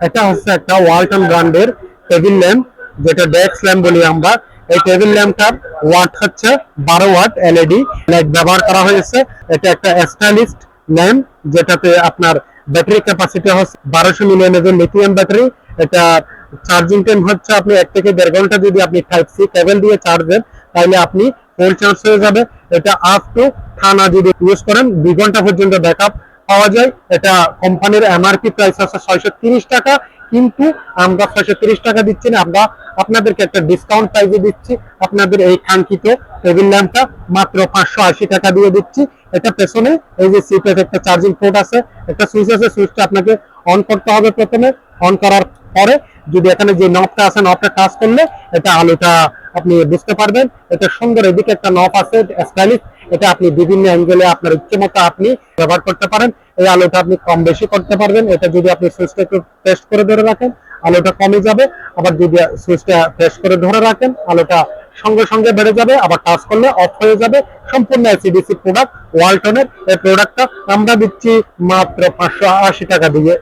এটা হচ্ছে একটা ওয়ালটন ব্র্যান্ডের টেবিল ল্যাম্প যেটা ডেস্ক ল্যাম্প বলি আমরা। এই টেবিল ল্যাম্পটার ওয়াট হচ্ছে বারো ওয়াট এলইডি লাইট ব্যবহার করা হয়েছে। এটা একটা স্টাইলিস্ট ল্যাম্প যেটাতে আপনার ব্যাটারি ক্যাপাসিটি হচ্ছে বারোশো মিলিয়ন এর লিথিয়াম ব্যাটারি এটা চার্জিং টাইম হচ্ছে আপনি এক থেকে দেড় ঘণ্টা। যদি আপনি টাইপ সি কেবল দিয়ে চার্জ দেন, তাহলে আপনি ফুল চার্জ হয়ে যাবে। এটা আপ টু থানা যদি ইউজ করেন, দুই ঘণ্টা পর্যন্ত ব্যাকআপ পাওয়া যায়। এটা কোম্পানির এমআরপি প্রাইস আছে ছয়শো টাকা, কিন্তু আমরা ছয়শো টাকা দিচ্ছি না। আমরা আপনাদেরকে একটা ডিসকাউন্ট প্রাইসে দিচ্ছি। আপনাদের এই কাঙ্ক্ষিত টেবিল ল্যাম্পটা মাত্র পাঁচশো আশি টাকা দিয়ে দিচ্ছি। এটা পেছনে এই যে সিটের একটা চার্জিং পোর্ট আছে, একটা সুইচ আছে। সুইচটা আপনাকে অন করতে হবে প্রথমে। অন করার পরে যদি এখানে যে নবটা আছে নবটা টাচ করলে এটা আলোটা আপনি বুঝতে পারবেন। এটা সুন্দর এদিকে একটা নব আছে স্টাইলিশ এটা আপনি বিভিন্ন অ্যাঙ্গেলে আপনার ইচ্ছে মতো আপনি ব্যবহার করতে পারেন। এই আলোটা আপনি কম বেশি করতে পারবেন। এটা যদি আপনি সুইচটা একটু টেস্ট করে ধরে রাখেন, আলোটা কমে যাবে। আবার যদি সুইচটা টেস্ট করে ধরে রাখেন, আলোটা সঙ্গে সঙ্গে বেড়ে যাবে, আবার টাচ করলে অফ হয়ে যাবে। সম্পূর্ণ এসিডিসি প্রোডাক্ট ওয়ালটনের এই প্রোডাক্টটা আমরা দিচ্ছি মাত্র পাঁচশো আশি টাকা দিয়ে।